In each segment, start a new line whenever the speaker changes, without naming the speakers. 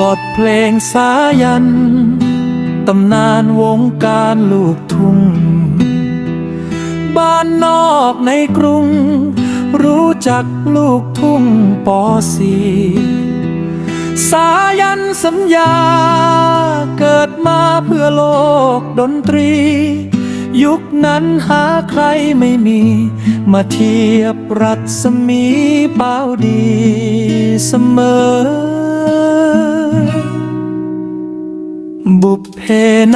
บทเพลงสายัน ตำนานวงการลูกทุ่ง บ้านนอกในกรุง รู้จักลูกทุ่งปอสีสายันสัญญา เกิดมาเพื่อโลกดนตรี ยุคนั้นหาใครไม่มี มาเทียบรัศมีเป้าดีเสมอ เพ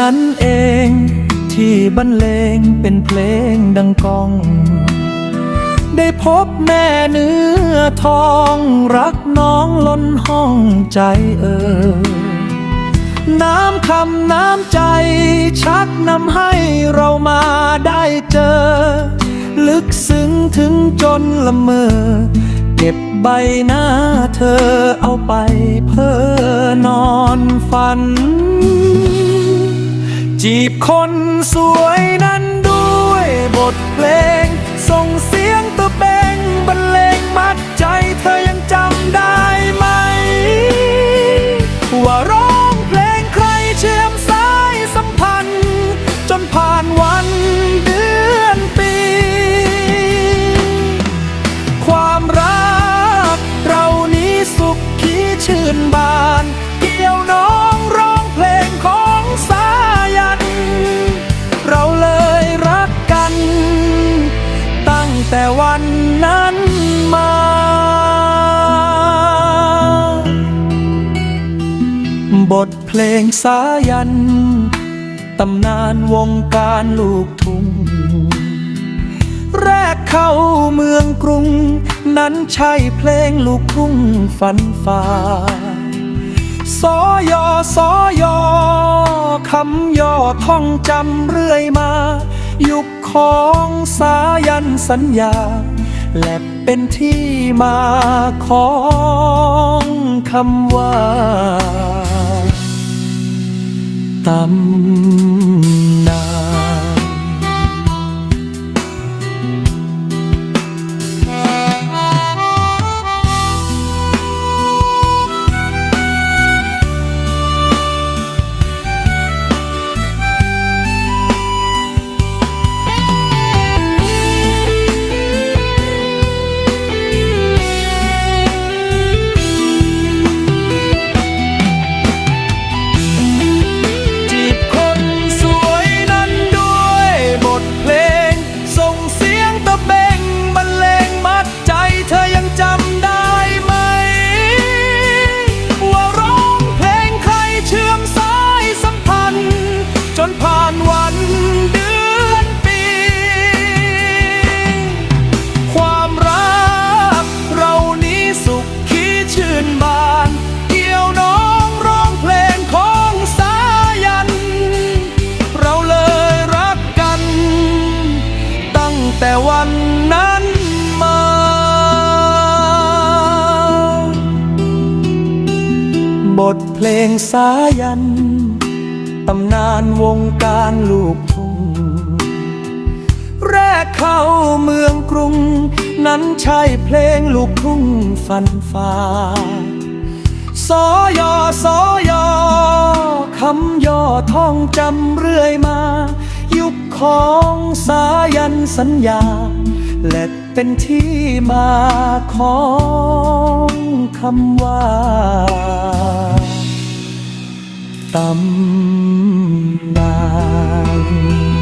นั้นเอง ที่บรรเลงเป็นเพลงดังกอง ได้พบแม่เนื้อทองรักน้องล้นห้องใจเออ น้ำคำน้ำใจ ชักนำให้เรามาได้เจอ ลึกซึ้งถึงจนละเมอ เก็บใบหน้าเธอเอาไปเพ้อนอนฝัน จีบคนสวยนั้นด้วยบทเพลง ส่งเสียงตะเบงบรรเลงมัดใจเธอยังจำได้ไหม ว่าร้องเพลงใครเชื่อมสายสัมพันธ์ จนผ่านวันเดือนปี ความรักเรานี้สุขขีชื่นบาน เกี่ยวน้อง บทเพลงสายัน ตำนานวงการลูกทุ่ง แรกเข้าเมืองกรุง นั้นใช่เพลงลูกทุ่งฝันฝ่าสอยอสอยอคำย่อท่องจำเรื่อยมา ยุคของสายันสัญญา และเป็นที่มาของคำว่า ต่ำ ตะเบงบรรเลงมัดใจเธอยังจำได้ บทเพลงสายัน ตำนานวงการลูกทุ่ง แรกเข้าเมืองกรุง นั้นใช่เพลงลูกทุ่งฟันฟ้าสอยอสอยอคำย่อท่องจำเรื่อยมา ยุคของสายันสัญญา และเป็นที่มาของคำว่าตำนาน